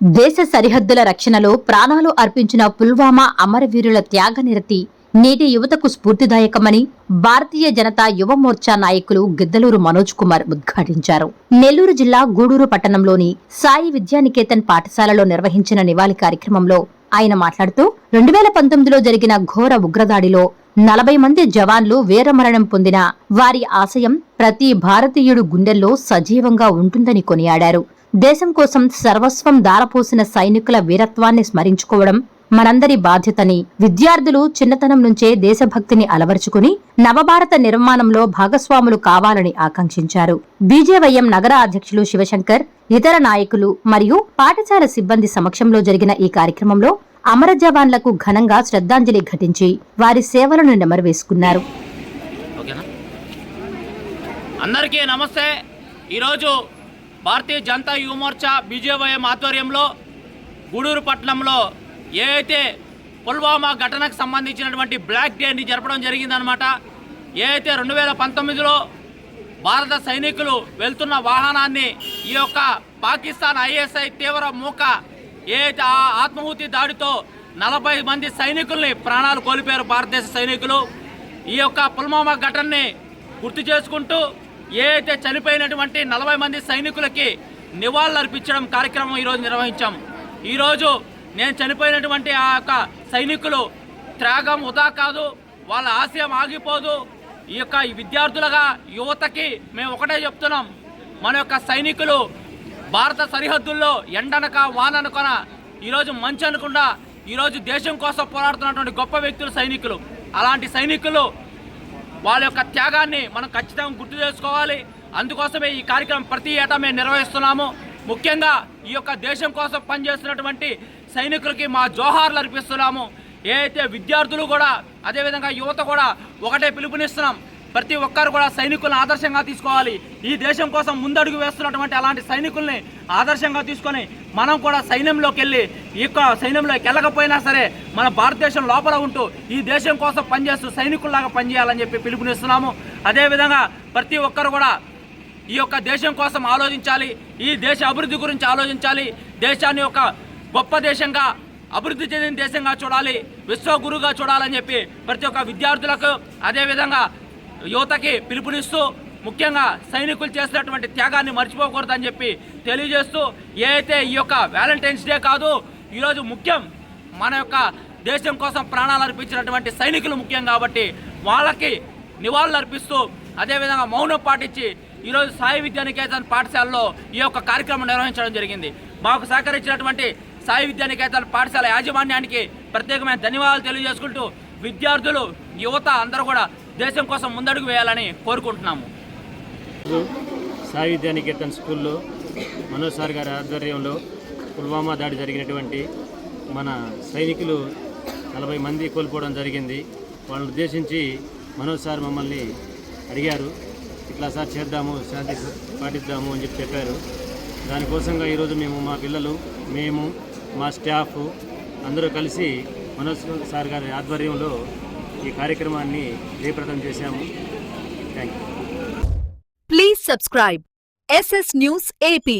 దేశ సరిహద్దుల రక్షణలో ప్రాణాలు అర్పించిన పుల్వామా అమరవీరుల త్యాగనిరతి నేటి యువతకు స్ఫూర్తిదాయకమని భారతీయ జనతా యువ మోర్చా నాయకులు గిద్దలూరు మనోజ్ కుమార్ ఉద్ఘాటించారు. నెల్లూరు జిల్లా గూడూరు పట్టణంలోని సాయి విద్యానికేతన్ పాఠశాలలో నిర్వహించిన నివాళి కార్యక్రమంలో ఆయన మాట్లాడుతూ రెండు వేల పంతొమ్మిదిలో జరిగిన ఘోర ఉగ్రదాడిలో నలభై మంది జవాన్లు వీరమరణం పొందిన వారి ఆశయం ప్రతి భారతీయుడు గుండెల్లో సజీవంగా ఉంటుందని కొనియాడారు. దేశం కోసం సర్వస్వం దారపోసిన సైనికుల వీరత్వాన్ని స్మరించుకోవడం మనందరి బాధ్యతని విద్యార్థులు చిన్నతనం నుంచే దేశభక్తిని అలవర్చుకుని నవభారత నిర్మాణంలో భాగస్వాములు కావాలని ఆకాంక్షించారు. బీజేవైఎం నగర అధ్యక్షులు శివశంకర్ ఇతర నాయకులు మరియు పాఠశాల సిబ్బంది సమక్షంలో జరిగిన ఈ కార్యక్రమంలో అమర జవాన్లకు ఘనంగా శ్రద్ధాంజలి ఘటించి వారి సేవలను నెమరవేసుకున్నారు. అందరికీ నమస్తే. ఈరోజు భారతీయ జనతా యువమోర్చా బీజేవైఎం ఆధ్వర్యంలో గూడూరు పట్టణంలో ఏ అయితే పుల్వామా ఘటనకు సంబంధించినటువంటి బ్లాక్ డేని జరపడం జరిగిందనమాట ఏదైతే రెండు వేల పంతొమ్మిదిలో భారత సైనికులు వెళ్తున్న వాహనాన్ని ఈ యొక్క పాకిస్తాన్ ఐఎస్ఐ తీవ్ర మూక ఏ అయితే ఆ ఆత్మహూతి దాడితో నలభై మంది సైనికుల్ని ప్రాణాలు కోల్పోయారు భారతదేశ సైనికులు. ఈ యొక్క పుల్వామా ఘటనని గుర్తు చేసుకుంటూ ఏ అయితే చనిపోయినటువంటి నలభై మంది సైనికులకి నివాళులర్పించడం కార్యక్రమం ఈరోజు నిర్వహించాం. ఈరోజు నేను చనిపోయినటువంటి ఆ యొక్క సైనికులు త్యాగం ఉదా కాదు వాళ్ళ ఆశయం ఆగిపోదు. ఈ యొక్క విద్యార్థులుగా యువతకి మేము ఒకటే చెప్తున్నాం. మన యొక్క సైనికులు భారత సరిహద్దుల్లో ఎండనక వాననుకొన ఈరోజు మంచి అనకుండా ఈరోజు దేశం కోసం పోరాడుతున్నటువంటి గొప్ప వ్యక్తులు సైనికులు. అలాంటి సైనికులు వాళ్ళ యొక్క త్యాగాన్ని మనం ఖచ్చితంగా గుర్తు చేసుకోవాలి. అందుకోసమే ఈ కార్యక్రమం ప్రతి ఏటా మేము నిర్వహిస్తున్నాము. ముఖ్యంగా ఈ యొక్క దేశం కోసం పనిచేస్తున్నటువంటి సైనికులకి మా జోహార్లు అర్పిస్తున్నాము. ఏ అయితే విద్యార్థులు కూడా అదేవిధంగా యువత కూడా ఒకటే పిలుపునిస్తున్నాం. ప్రతి ఒక్కరు కూడా సైనికులను ఆదర్శంగా తీసుకోవాలి. ఈ దేశం కోసం ముందడుగు వేస్తున్నటువంటి అలాంటి సైనికుల్ని ఆదర్శంగా తీసుకొని మనం కూడా సైన్యంలోకి వెళ్ళి ఈ యొక్క సైన్యంలోకి వెళ్ళకపోయినా సరే మన భారతదేశం లోపల ఉంటూ ఈ దేశం కోసం పనిచేస్తూ సైనికుల్లాగా పనిచేయాలని చెప్పి పిలుపునిస్తున్నాము. అదేవిధంగా ప్రతి ఒక్కరు కూడా ఈ యొక్క దేశం కోసం ఆలోచించాలి. ఈ దేశ అభివృద్ధి గురించి ఆలోచించాలి. దేశాన్ని ఒక గొప్ప దేశంగా అభివృద్ధి చెందిన దేశంగా చూడాలి. విశ్వగురుగా చూడాలని చెప్పి ప్రతి ఒక్క విద్యార్థులకు అదేవిధంగా యువతకి పిలుపునిస్తూ ముఖ్యంగా సైనికులు చేసినటువంటి త్యాగాన్ని మర్చిపోకూడదని చెప్పి తెలియజేస్తూ ఏదైతే ఈ యొక్క వ్యాలంటైన్స్ డే కాదు ఈరోజు ముఖ్యం మన యొక్క దేశం కోసం ప్రాణాలు అర్పించినటువంటి సైనికులు ముఖ్యం కాబట్టి వాళ్ళకి నివాళులు అర్పిస్తూ అదేవిధంగా మౌనం పాటించి ఈరోజు సాయి విద్యానికేతన్ పాఠశాలలో ఈ యొక్క కార్యక్రమం నిర్వహించడం జరిగింది. మాకు సహకరించినటువంటి సాయి విద్యానికేతన్ పాఠశాల యాజమాన్యానికి ప్రత్యేకమైన ధన్యవాదాలు తెలియజేసుకుంటూ విద్యార్థులు యువత అందరూ కూడా దేశం కోసం ముందడుగు వేయాలని కోరుకుంటున్నాము. ఈరోజు సాయి స్కూల్లో మనోజ్ సార్ గారి ఆధ్వర్యంలో పుల్వామా దాడి జరిగినటువంటి మన సైనికులు నలభై మంది కోల్పోవడం జరిగింది. వాళ్ళని ఉద్దేశించి మనోజ్ సార్ మమ్మల్ని అడిగారు. ఇట్లా సార్ చేద్దాము శాంతి పాటిద్దాము అని చెప్పి చెప్పారు. దానికోసంగా ఈరోజు మేము మా పిల్లలు మేము మా స్టాఫ్ అందరూ కలిసి మనోజ్ సార్ గారి ఆధ్వర్యంలో ఈ కార్యక్రమాన్ని జయప్రదం చేశాము thank you please subscribe SS news AP